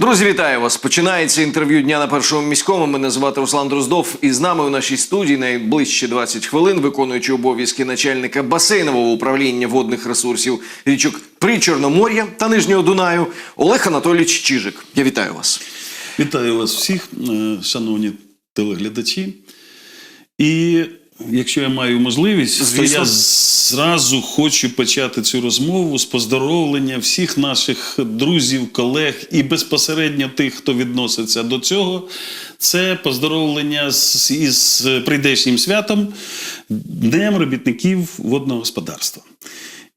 Друзі, вітаю вас! Починається інтерв'ю дня на першому міському. Мене звати Руслан Дроздов. І з нами у нашій студії найближчі 20 хвилин, виконуючи обов'язки начальника басейнового управління водних ресурсів річок Причорномор'я та Нижнього Дунаю Олег Анатолійович Чижик. Я вітаю вас. Вітаю вас всіх, е, шановні телеглядачі. І якщо я маю можливість, то я зразу хочу почати цю розмову з поздоровлення всіх наших друзів, колег і безпосередньо тих, хто відноситься до цього. Це поздоровлення з, із прийдешнім святом, Днем робітників водного господарства.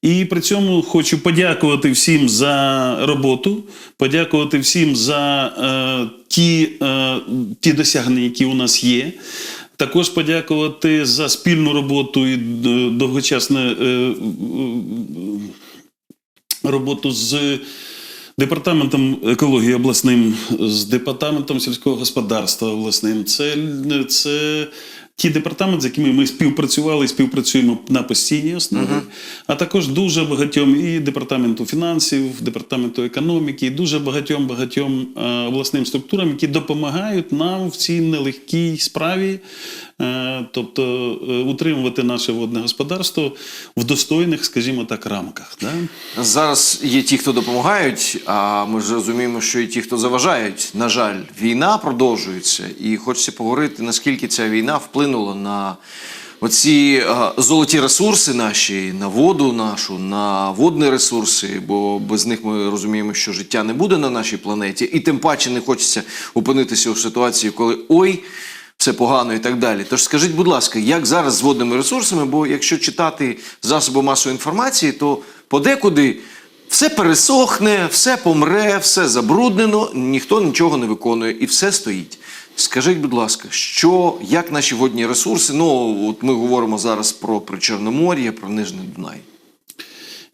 І при цьому хочу подякувати всім за роботу, подякувати всім за е, ті, е, ті досягнення, які у нас є. Також подякувати за спільну роботу і е, довгочасну е, е, роботу з департаментом екології обласним, з департаментом сільського господарства обласним. Це, це ті департаменти, з якими ми співпрацювали і співпрацюємо на постійній основі, а також дуже багатьом і департаменту фінансів, департаменту економіки, і дуже багатьом багатьом е, обласним структурам, які допомагають нам в цій нелегкій справі, е, тобто е, утримувати наше водне господарство в достойних, скажімо так, рамках. Да? Зараз є ті, хто допомагають, а ми ж розуміємо, що і ті, хто заважають. На жаль, війна продовжується, і хочеться поговорити, наскільки ця війна вплинула на оці е, золоті ресурси наші, на воду нашу, на водні ресурси, бо без них ми розуміємо, що життя не буде на нашій планеті, і тим паче не хочеться опинитися у ситуації, коли ой. Все погано і так далі. Тож скажіть, будь ласка, як зараз з водними ресурсами? Бо якщо читати засоби масової інформації, то подекуди все пересохне, все помре, все забруднено, ніхто нічого не виконує і все стоїть. Скажіть, будь ласка, що, як наші водні ресурси? Ну, от ми говоримо зараз про Причорномор'я, про Нижний Дунай.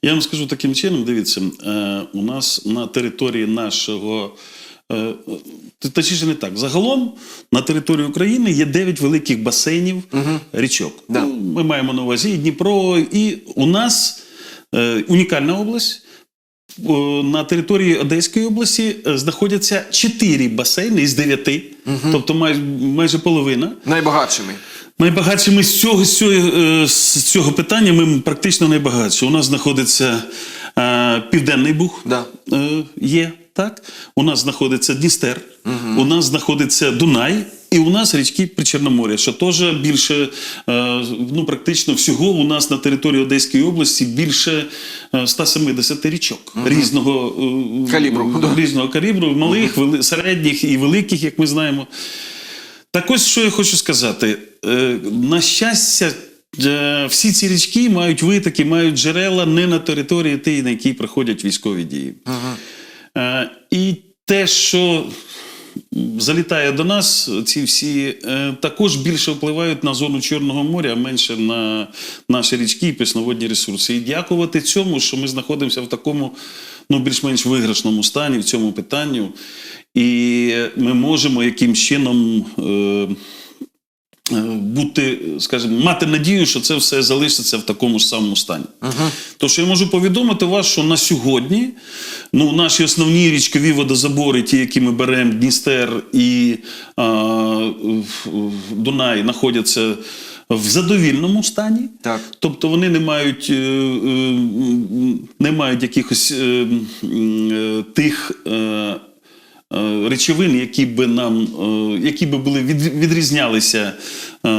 Я вам скажу таким чином: дивіться, е, у нас на території нашого. е, Точніше не так. Загалом на території України є 9 великих басейнів річок. Да. Ну, ми маємо на увазі і Дніпро, і у нас е, унікальна область. О, На території Одеської області е, знаходяться 4 басейни із 9, тобто майже, майже половина. Найбагатшими. Найбагатшими з цього, з цього, е, з цього питання ми практично найбагатші. У нас знаходиться е, Південний Буг, Да. е, є, так? У нас знаходиться Дністер, у нас знаходиться Дунай. І у нас річки Причорномор'я, що теж більше, е, ну практично всього у нас на території Одеської області більше е, 170 річок різного е, Калібру, різного калібру, малих, вели- середніх і великих, як ми знаємо. Так ось що я хочу сказати. Е, На щастя, е, всі ці річки мають витоки, мають джерела не на території тієї, на якій проходять військові дії. Е, І те, що залітає до нас, ці всі е, також більше впливають на зону Чорного моря, а менше на наші річки і пісноводні ресурси. І дякувати цьому, що ми знаходимося в такому ну, більш-менш виграшному стані в цьому питанню. І ми можемо яким чином. Е, бути, скажімо, мати надію, що це все залишиться в такому ж самому стані. Тож я можу повідомити вас, що на сьогодні ну, наші основні річкові водозабори, ті, які ми беремо, Дністер і а, Дунай, знаходяться в задовільному стані. Так. Тобто вони не мають, е, е, не мають якихось е, е, тих. Е, Речовин, які би нам, е, які би були від, відрізнялися е,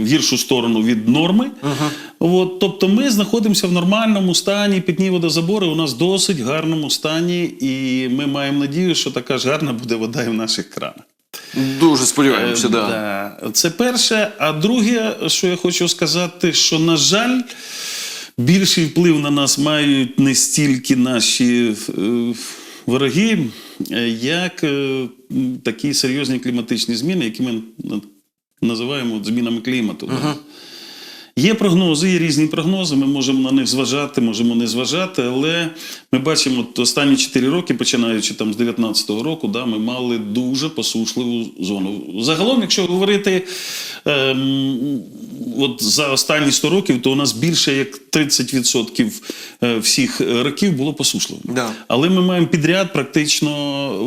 в гіршу сторону від норми. От, тобто ми знаходимося в нормальному стані, питні водозабори у нас в досить гарному стані, і ми маємо надію, що така ж гарна буде вода і в наших кранах. Дуже сподіваємося, Е, да. да. Це перше. А друге, що я хочу сказати, що, на жаль, більший вплив на нас мають не стільки наші е, вороги, е, як е, такі серйозні кліматичні зміни, які ми називаємо змінами клімату. да. Є прогнози, є різні прогнози. Ми можемо на них зважати, можемо не зважати, але ми бачимо, от останні 4 роки, починаючи там з 19-го року, да, ми мали дуже посушливу зону. Загалом, якщо говорити ем, от за останні 100 років, то у нас більше як 30% е, всіх е, років було посушливо. Да. Але ми маємо підряд практично,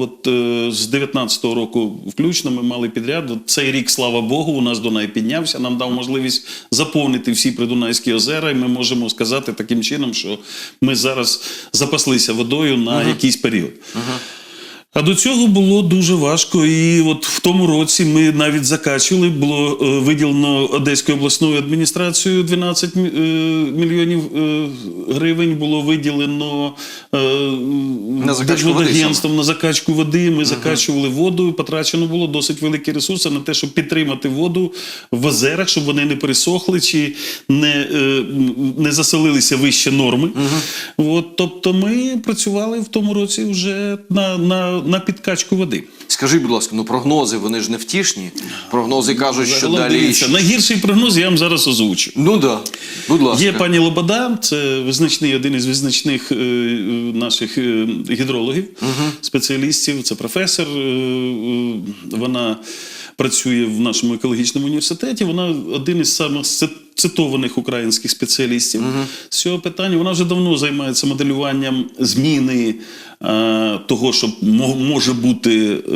от е, з 19-го року включно, ми мали підряд. От цей рік, слава Богу, у нас Дунай піднявся, нам дав можливість заповнити всі придунайські озера, і ми можемо сказати таким чином, що ми зараз запаслися водою на якийсь період. А до цього було дуже важко. І от в тому році ми навіть закачували, було е, виділено Одеською обласною адміністрацією 12 е, мільйонів е, гривень. Було виділено На закачку води Держводагентством на закачку води. Ми закачували воду. Потрачено було досить великі ресурси на те, щоб підтримати воду в озерах, щоб вони не пересохли чи не, не заселилися вище норми. От, тобто ми працювали в тому році вже на, на, на підкачку води. Скажіть, будь ласка, ну прогнози вони ж не втішні. Прогнози кажуть, що Загалом, далі. дивіться, найгірший прогноз я вам зараз озвучу. Ну да. Будь ласка. Є пані Лобода, це визначний один із визначних е, наших е, гідрологів, спеціалістів. Це професор. е, е, Вона працює в нашому екологічному університеті. Вона один із самих цитованих українських спеціалістів з цього питання. Вона вже давно займається моделюванням зміни. е, Того, що може бути е,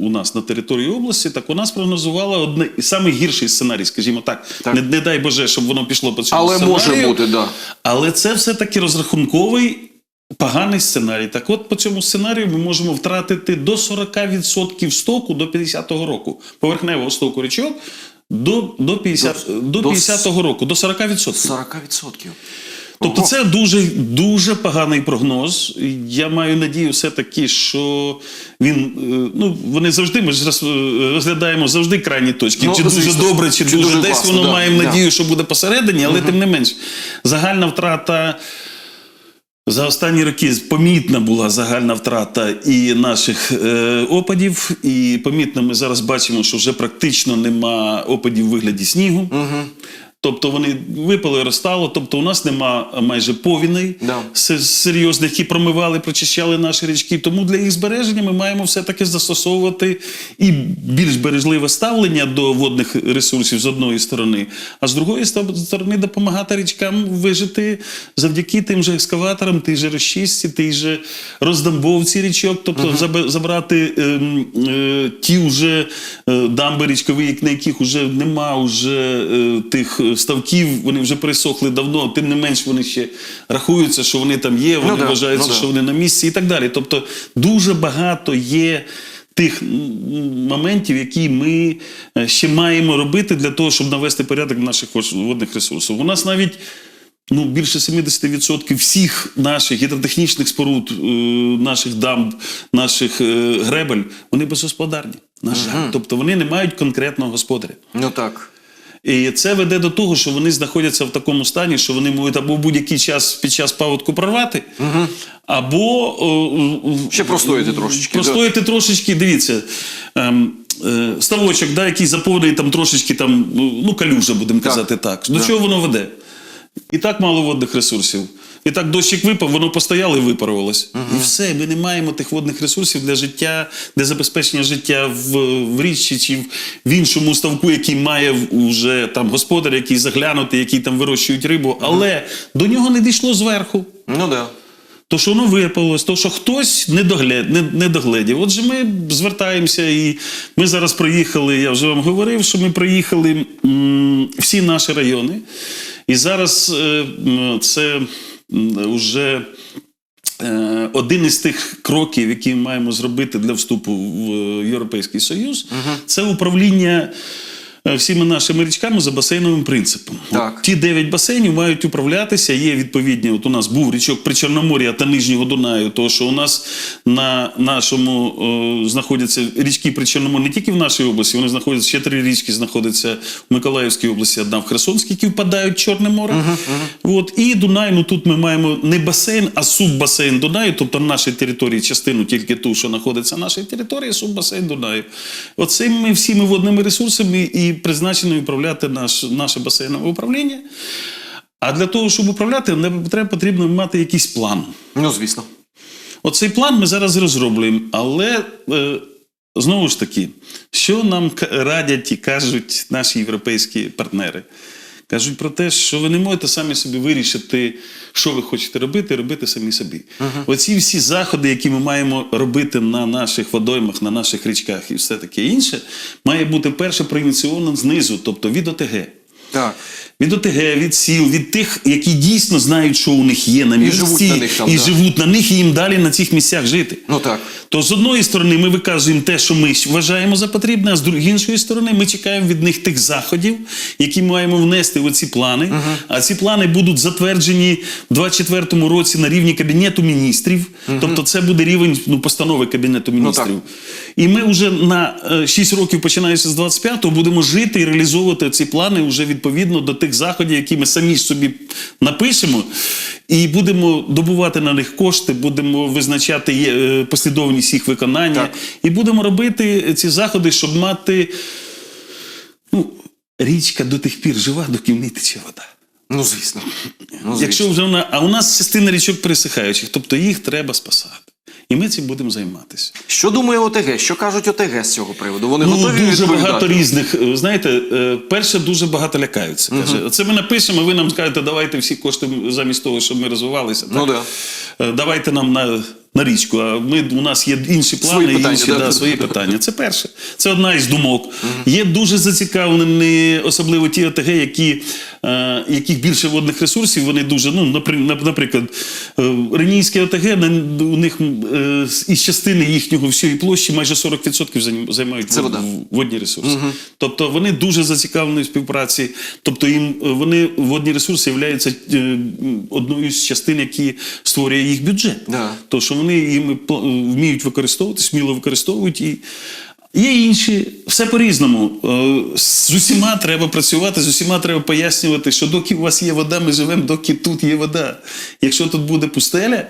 у нас на території області, так вона спрогнозувала одне самий гірший сценарій, скажімо так. Так. Не, не дай Боже, щоб воно пішло по цьому Але сценарію. може бути, да. Але це все-таки розрахунковий поганий сценарій. Так от по цьому сценарію ми можемо втратити до 40% стоку до 50-го року. Поверхневого стоку річок до, до, 50, до, до 50-го року, до 40%. 40%. Тобто Ого. це дуже, дуже поганий прогноз. Я маю надію все-таки, що він, е, ну, вони завжди, ми ж розглядаємо завжди крайні точки. Ну, чи дуже звісно, добре, чи, чи дуже, дуже десь класно, воно да, маємо да. надію, що буде посередині, але тим не менш, загальна втрата. За останні роки помітна була загальна втрата і наших е, опадів, і помітно ми зараз бачимо, що вже практично нема опадів в вигляді снігу. Тобто вони випали, розтало. Тобто у нас нема майже повіней Да. серйозних, які промивали, прочищали наші річки. Тому для їх збереження ми маємо все-таки застосовувати і більш бережливе ставлення до водних ресурсів з одної сторони, а з другої сторони допомагати річкам вижити завдяки тим же екскаваторам, тій же розчистці, тій же роздамбовці річок, тобто заб- забрати ем, е, ті вже е, дамби річкові, на яких вже нема вже е, тих е, ставків, вони вже пересохли давно, тим не менш вони ще рахуються, що вони там є, вони да, вважаються, ну да. що вони на місці і так далі. Тобто дуже багато є. Тих моментів, які ми е, ще маємо робити для того, щоб навести порядок в наших водних ресурсах. У нас навіть ну, більше 70% всіх наших гідротехнічних споруд, е, наших дамб, наших е, гребель, вони безгосподарні. На жаль. Тобто вони не мають конкретного господаря. Ну так. І це веде до того, що вони знаходяться в такому стані, що вони можуть або будь-який час під час паводку прорвати, або Ще простоїти трошечки, да. Трошечки, дивіться. Ем, е, ставочок, да, який заповнений там трошечки там, ну, калюжа, будемо Так. казати так. До Да. чого воно веде? І так мало водних ресурсів. І так дощик випав, воно постояло і випарувалось. І все, ми не маємо тих водних ресурсів для життя, для забезпечення життя в, в річці чи в, в іншому ставку, який має вже там господар, який заглянути, який там вирощують рибу. Але до нього не дійшло зверху. Ну да. То, що воно випалось, то, що хтось не, доглед, не, не догледів. Отже, ми звертаємося, і ми зараз приїхали, я вже вам говорив, що ми приїхали м, всі наші райони. І зараз е, це вже е, один із тих кроків, які ми маємо зробити для вступу в е, Європейський Союз, це управління. Е, Всіми нашими річками за басейновим принципом. Так. От ті дев'ять басейнів мають управлятися. Є відповідні. От у нас був річок Причорномор'я та Нижнього Дунаю. То що у нас на нашому о, знаходяться річки Причорномор'я не тільки в нашій області, вони знаходяться ще три річки знаходяться в Миколаївській області, одна в Херсонській, які впадають в Чорне море. От і Дунай. Ну тут ми маємо не басейн, а суббасейн Дунаю, тобто на нашій території частину тільки ту, що знаходиться на нашій території, суббасейн Дунаю. Оцими всіми водними ресурсами і призначено управляти наш, наше басейнове управління. А для того, щоб управляти, треба потрібно мати якийсь план. Ну, звісно. Оцей план ми зараз розроблюємо, але е, знову ж таки, що нам радять і кажуть наші європейські партнери? Кажуть про те, що ви не можете самі собі вирішити, що ви хочете робити, робити самі собі. Оці всі заходи, які ми маємо робити на наших водоймах, на наших річках і все таке інше, має бути перше проініційовано знизу, тобто від ОТГ. Так. Від ОТГ, від сіл, від тих, які дійсно знають, що у них є на місці, живуть на них там, і да. живуть на них, і їм далі на цих місцях жити. Ну так. То з одної сторони ми виказуємо те, що ми вважаємо за потрібне, а з іншої сторони ми чекаємо від них тих заходів, які маємо внести в ці плани. А ці плани будуть затверджені в 2024 році на рівні Кабінету міністрів. Тобто це буде рівень ну, постанови Кабінету міністрів. І ми вже на 6 років, починаючи з 25-го, будемо жити і реалізовувати ці плани вже відповідно до тих заходів, які ми самі собі напишемо. І будемо добувати на них кошти, будемо визначати е, послідовність їх виконання, Так. і будемо робити ці заходи, щоб мати. Ну, річка до тих пір жива, доки в ній тече вода. Ну, звісно. Ну, звісно. Якщо вже вона. А у нас частина річок пересихаючих, тобто їх треба спасати. І ми цим будемо займатися. Що думає ОТГ? Що кажуть ОТГ з цього приводу? Вони Ну, готові дуже відповідати? багато різних. е, Знаєте, е, перше, дуже багато лякаються. Каже, це ми напишемо, ви нам скажете, давайте всі кошти замість того, щоб ми розвивалися. Ну, так? Е, Давайте нам на, на річку. А ми, у нас є інші плани, Свої питання, інші да. да, свої питання. Це перше. Це одна із думок. Є дуже зацікавлені, особливо ті ОТГ, які, яких більше водних ресурсів, вони дуже, ну, напри- наприклад, е, Ренійське ОТГ, у них е, із частини їхнього всієї площі майже 40% займ- займають вод- водні ресурси. Тобто вони дуже зацікавлені в співпраці. Тобто їм е, вони водні ресурси являються е, одною з частин, які створює їх бюджет. Да. То що вони їм вміють використовувати, сміло використовують і. Є інші, все по-різному. Е, З усіма треба працювати, з усіма треба пояснювати, що доки у вас є вода, ми живемо, доки тут є вода. Якщо тут буде пустеля,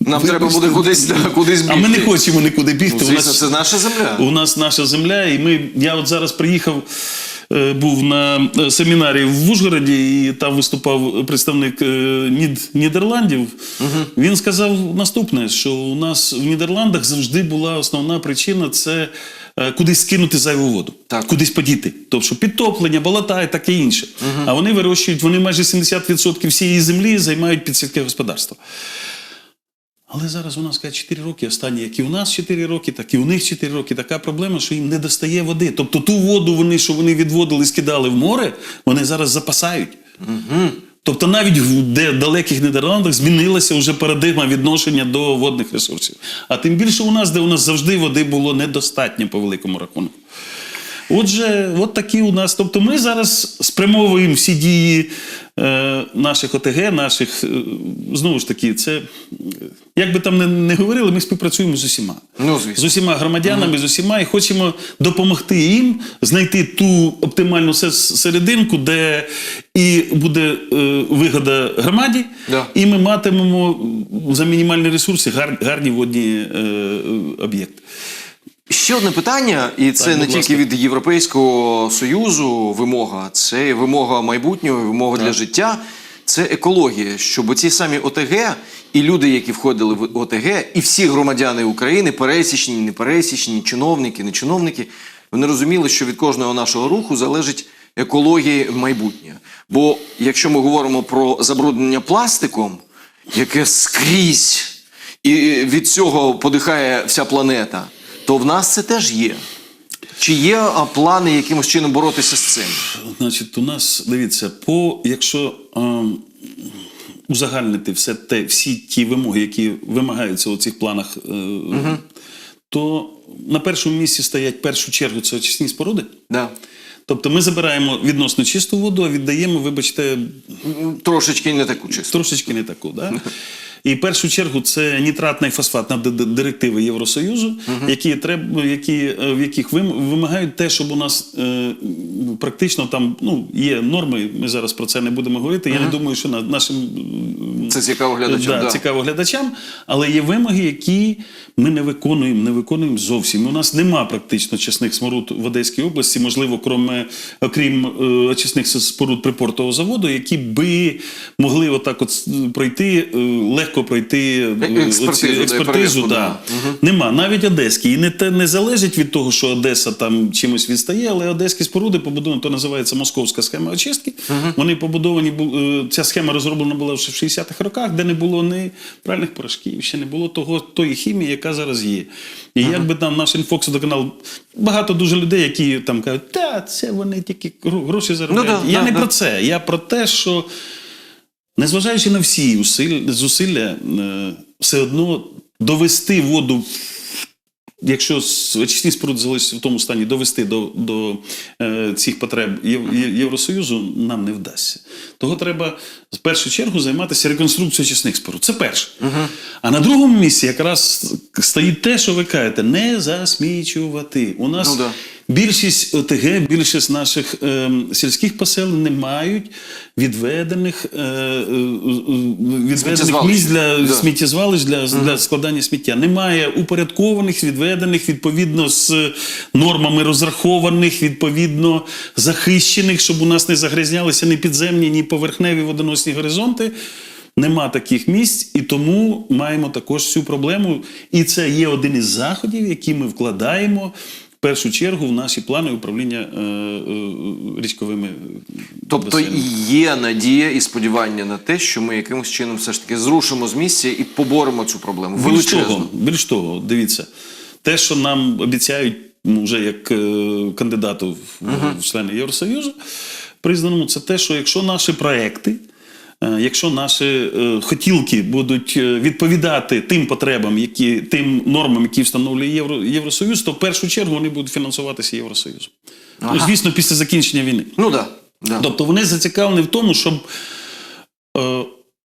Нам ви треба буде кудись, кудись бігти. А ми не хочемо нікуди бігти. Ну, У нас- це наша земля. у нас наша земля, і ми. Я от зараз приїхав, був на е, семінарі в Ужгороді, і там виступав представник е, Нід, Нідерландів. Він сказав наступне: що у нас в Нідерландах завжди була основна причина це. е, Кудись скинути зайву воду, Так. кудись подіти. Тобто підтоплення, болота і таке інше. А вони вирощують, вони майже 70% всієї землі займають під сільське господарство. Але зараз у нас каже 4 роки, останні, як і у нас 4 роки, так і у них 4 роки. Така проблема, що їм не достає води. Тобто ту воду, вони, що вони відводили, скидали в море, вони зараз запасають. Тобто навіть в де далеких Нідерландах змінилася вже парадигма відношення до водних ресурсів. А тим більше у нас, де у нас завжди води було недостатньо по великому рахунку. Отже, от такі у нас. Тобто ми зараз спрямовуємо всі дії е, наших ОТГ, наших, е, знову ж таки, це, як би там не, не говорили, ми співпрацюємо з усіма. Ну, звісно. З усіма громадянами, з усіма, і хочемо допомогти їм знайти ту оптимальну серединку, де і буде е, вигода громаді, Да. і ми матимемо за мінімальні ресурси гар, гарні водні е, об'єкти. Ще одне питання, і це Так, не тільки ласка. від Європейського Союзу вимога, це вимога майбутнього, вимога для життя. Це екологія, щоб ці самі ОТГ і люди, які входили в ОТГ, і всі громадяни України, пересічні, непересічні, чиновники, не чиновники, вони розуміли, що від кожного нашого руху залежить екологія майбутнє. Бо якщо ми говоримо про забруднення пластиком, яке скрізь і від цього подихає вся планета, то в нас це теж є. Чи є а, плани якимось чином боротися з цим? Значить, у нас дивіться, по якщо ем, узагальнити все те, всі ті вимоги, які вимагаються у цих планах, е, то на першому місці стоять в першу чергу це очисні споруди. Да. Тобто ми забираємо відносно чисту воду, а віддаємо, вибачте, Трошечки не таку чисту. трошечки не таку. Да? І в першу чергу це нітратна і фосфатна директиви Євросоюзу, які треба, які, е, в яких вим- вимагають те, щоб у нас е, практично там ну, є норми. Ми зараз про це не будемо говорити. Я не думаю, що на нашим Це цікаво глядачам. Да, да. цікаво глядачам, але є вимоги, які ми не виконуємо, не виконуємо зовсім. У нас нема практично чесних сморуд в Одеській області, можливо, кроме, окрім е, очисних споруд припортового заводу, які би могли отак от пройти е, легко легко пройти е, експертизу, оці- да, експертизу. перевірку, Да. Нема. Навіть одеські. І не, те, не залежить від того, що Одеса там чимось відстає, але одеські споруди побудовані, то називається московська схема очистки. Вони побудовані, е, ця схема розроблена була в 60-х роках, де не було ні пральних порошків, ще не було того, тої хімії, яка зараз є. І якби там наш інфоксодоканал, багато дуже людей, які там кажуть, та це вони тільки гроші заробляють. Ну да, Я да, не да. про це. Я про те, що незважаючи на всі зусилля, е, все одно довести воду, якщо очисні споруди залишаться в тому стані, довести до, до е, цих потреб Євросоюзу нам не вдасться. Того треба в першу чергу займатися реконструкцією очисних споруд. Це перше. А на другому місці якраз стоїть те, що ви кажете, не засмічувати. У нас Ну да. Більшість ОТГ, більшість наших е, сільських поселень не мають відведених, е, е, відведених місць для Да. сміттєзвалищ для, для складання сміття. Немає упорядкованих, відведених, відповідно з нормами розрахованих, відповідно захищених, щоб у нас не загрязнялися ні підземні, ні поверхневі водоносні горизонти. Нема таких місць, і тому маємо також цю проблему. І це є один із заходів, які ми вкладаємо першу чергу в наші плани управління е, е, річковими. Тобто басейнами. є надія і сподівання на те, що ми якимось чином все ж таки зрушимо з місця і поборемо цю проблему. Більш того, більш того, дивіться, те, що нам обіцяють ну, вже як е, кандидату в, в члени Євросоюзу, признаному, це те, що якщо наші проекти. Е, Якщо наші е, хотілки будуть е, відповідати тим потребам, які тим нормам, які встановлює Євро, Євросоюз, то в першу чергу вони будуть фінансуватися Євросоюзом. Ну, звісно, після закінчення війни. Ну. Да, да. Тобто вони зацікавлені в тому, щоб е,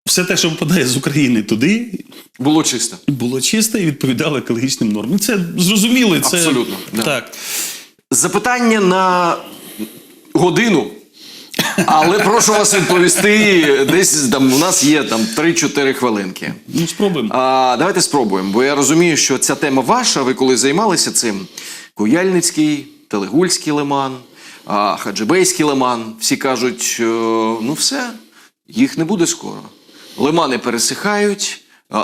все те, що випадає з України туди, Було чисто. було чисте і відповідало екологічним нормам. Це зрозуміло. Це, Абсолютно, да. Так. Запитання на годину. Але прошу вас відповісти. Десь там у нас є там 3-4 хвилинки. Ну, спробуємо. А, давайте спробуємо, бо я розумію, що ця тема ваша. Ви коли займалися цим? Куяльницький, Телегульський лиман, а, Хаджибейський лиман. Всі кажуть, е, ну все, їх не буде скоро. Лимани пересихають,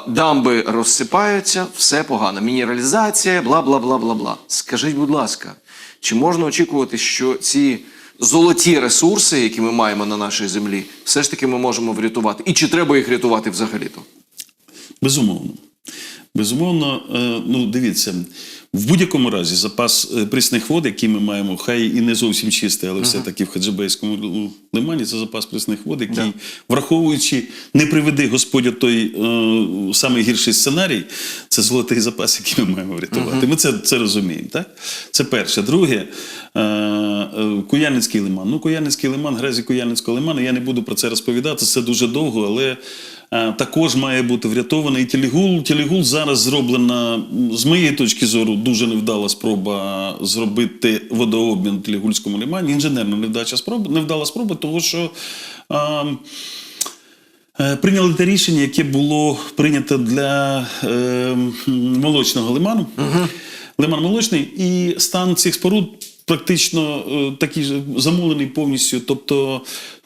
дамби розсипаються, все погано. Мінералізація, бла бла бла бла бла. Скажіть, будь ласка, чи можна очікувати, що ці золоті ресурси, які ми маємо на нашій землі, все ж таки ми можемо врятувати? І чи треба їх рятувати взагалі-то? Безумовно. Безумовно, е, ну дивіться, в будь-якому разі запас е, прісних вод, який ми маємо, хай і не зовсім чистий, але все-таки в Хаджибейському лимані це запас прісних вод, який, Да. враховуючи, не приведи Господь той е, самий гірший сценарій, це золотий запас, який ми маємо врятувати. Ми це, це розуміємо. Так? Це перше. Друге, е, е, Куяльницький лиман. Ну, Куяльницький лиман, грезі Куяльницького лиману, я не буду про це розповідати, це дуже довго, але. Е, Також має бути врятований Телігул. Телігул зараз зроблена, з моєї точки зору, дуже невдала спроба зробити водообмін в Телігульському лимані. Інженерна невдача спроба, невдала спроба, тому що. А, Е, Прийняли те рішення, яке було прийнято для е, молочного лиману. Лиман молочний, і стан цих споруд практично е, такий же замулений повністю. Тобто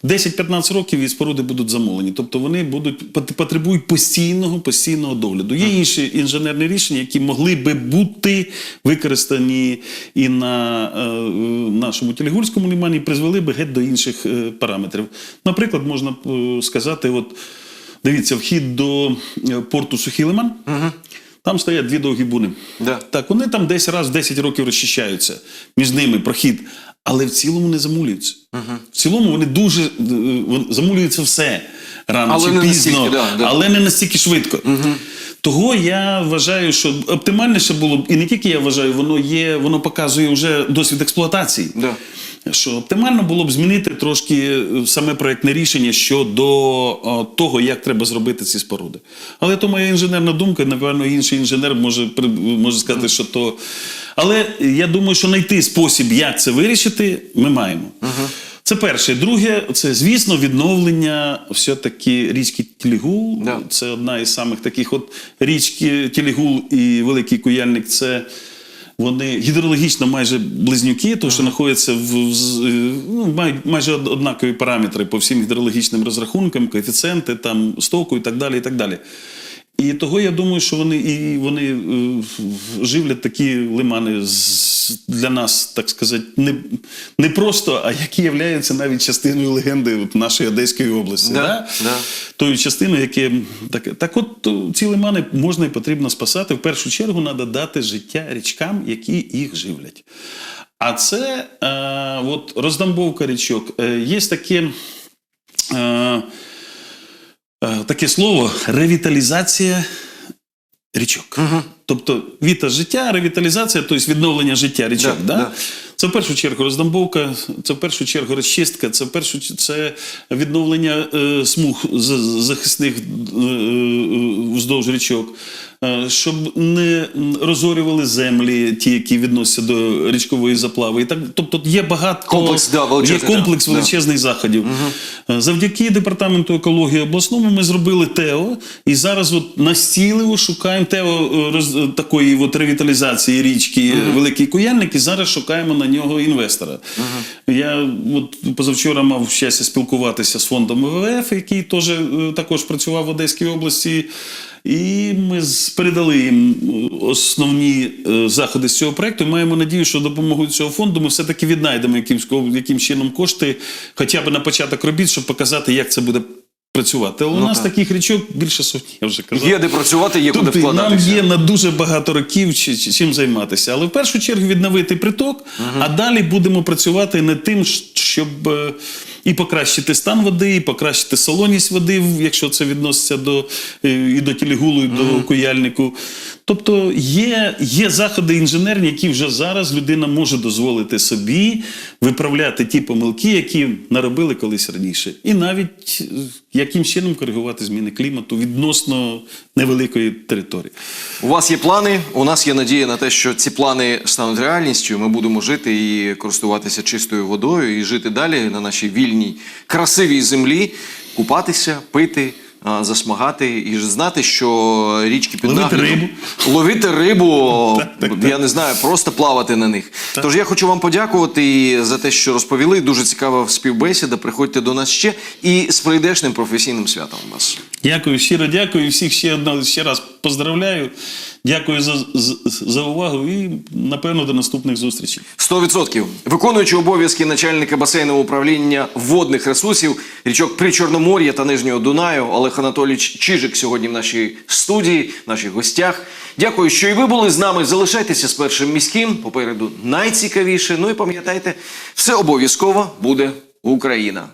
10-15 років і споруди будуть замулені. Тобто вони будуть потребують постійного, постійного догляду. Є інші інженерні рішення, які могли би бути використані і на е, нашому Телегульському лимані, і призвели би геть до інших е, параметрів. Наприклад, можна сказати, от дивіться, вхід до порту Сухий Лиман. Там стоять дві довгі буни. Да. Так, вони там десь раз в 10 років розчищаються. Між ними прохід. Але в цілому не замулюються. В цілому вони дуже е, замулюється все рано Але чи не пізно, настільки, да, да. але не настільки швидко. Того я вважаю, що оптимальніше було б, і не тільки я вважаю, воно є, воно показує вже досвід експлуатації. Да. Що оптимально було б змінити трошки е, саме проектне рішення щодо того, як треба зробити ці споруди. Але то моя інженерна думка, напевно, інший інженер може, може сказати, що то. Але я думаю, що знайти спосіб, як це вирішити, ми маємо. Це перше. Друге, це, звісно, відновлення все-таки річки Тілігул. Да. Це одна із самих таких от річки Тілігул і Великий Куяльник. Це вони гідрологічно майже близнюки, тому що знаходяться в з- ну, мають майже однакові параметри по всім гідрологічним розрахункам, коефіцієнти, там стоку і так далі. І так далі. І того я думаю, що вони і вони е, живлять такі лимани для нас, так сказати, не, не просто, а які являються навіть частиною легенди от нашої Одеської області. Да, Да? да. Тою частиною, яке так, так от ці лимани можна і потрібно спасати. В першу чергу треба дати життя річкам, які їх живлять. А це е, от роздамбовка річок. Е, є таке. Е, е, таке слово ревіталізація річок. Тобто віта життя, ревіталізація, тобто відновлення життя річок. Да, Да, да. Це в першу чергу роздамбовка, це в першу чергу розчистка, це в першу це відновлення е, смуг захисних е, е, вздовж річок, щоб не розорювали землі, ті, які відносяться до річкової заплави. І так, тобто є багато Комплекс, да, є комплекс да. величезних заходів. Е, Завдяки департаменту екології обласному ми зробили ТЕО, і зараз от настійливо шукаємо ТЕО е, роз, е, такої от ревіталізації річки Великий Куяльник, і зараз шукаємо на нього інвестора. Я от позавчора мав щастя спілкуватися з фондом ВВФ, який теж е, також працював в Одеській області. І ми передали їм е, основні е, заходи з цього проекту. Маємо надію, що допомогою цього фонду ми все-таки віднайдемо якимсь, яким чином кошти, хоча б на початок робіт, щоб показати, як це буде працювати. Але у нас так. таких річок більше сотні, я вже казав. Є де працювати, є куди Тобто нам є на дуже багато років чи- чи- чим займатися. Але в першу чергу відновити приток, а далі будемо працювати над тим, щоб е, і покращити стан води, і покращити солоність води, якщо це відноситься до е, і до тілігулу, і до куяльнику. Тобто є, є заходи інженерні, які вже зараз людина може дозволити собі виправляти ті помилки, які наробили колись раніше. І навіть е, яким чином коригувати зміни клімату відносно невеликої території. У вас є плани, у нас є надія на те, що ці плани стануть реальністю. Ми будемо жити і користуватися чистою водою, і жити далі на нашій вільній, красивій землі, купатися, пити. Засмагати і знати, що річки під Ловити наглядом- рибу. ловити рибу, я не знаю, просто плавати на них. Тож я хочу вам подякувати за те, що розповіли. Дуже цікава співбесіда. Приходьте до нас ще і з прийдешним професійним святом вас. Дякую, щиро дякую. Всіх ще одна ще раз поздравляю. Дякую за, за, увагу і напевно до наступних зустрічей. 100%. Виконуючи обов'язки начальника басейнового управління водних ресурсів річок Причорномор'я та Нижнього Дунаю Олег Анатолійович Чижик сьогодні в нашій студії, в наших гостях. Дякую, що і ви були з нами. Залишайтеся з першим міським. Попереду найцікавіше. Ну і пам'ятайте, все обов'язково буде Україна.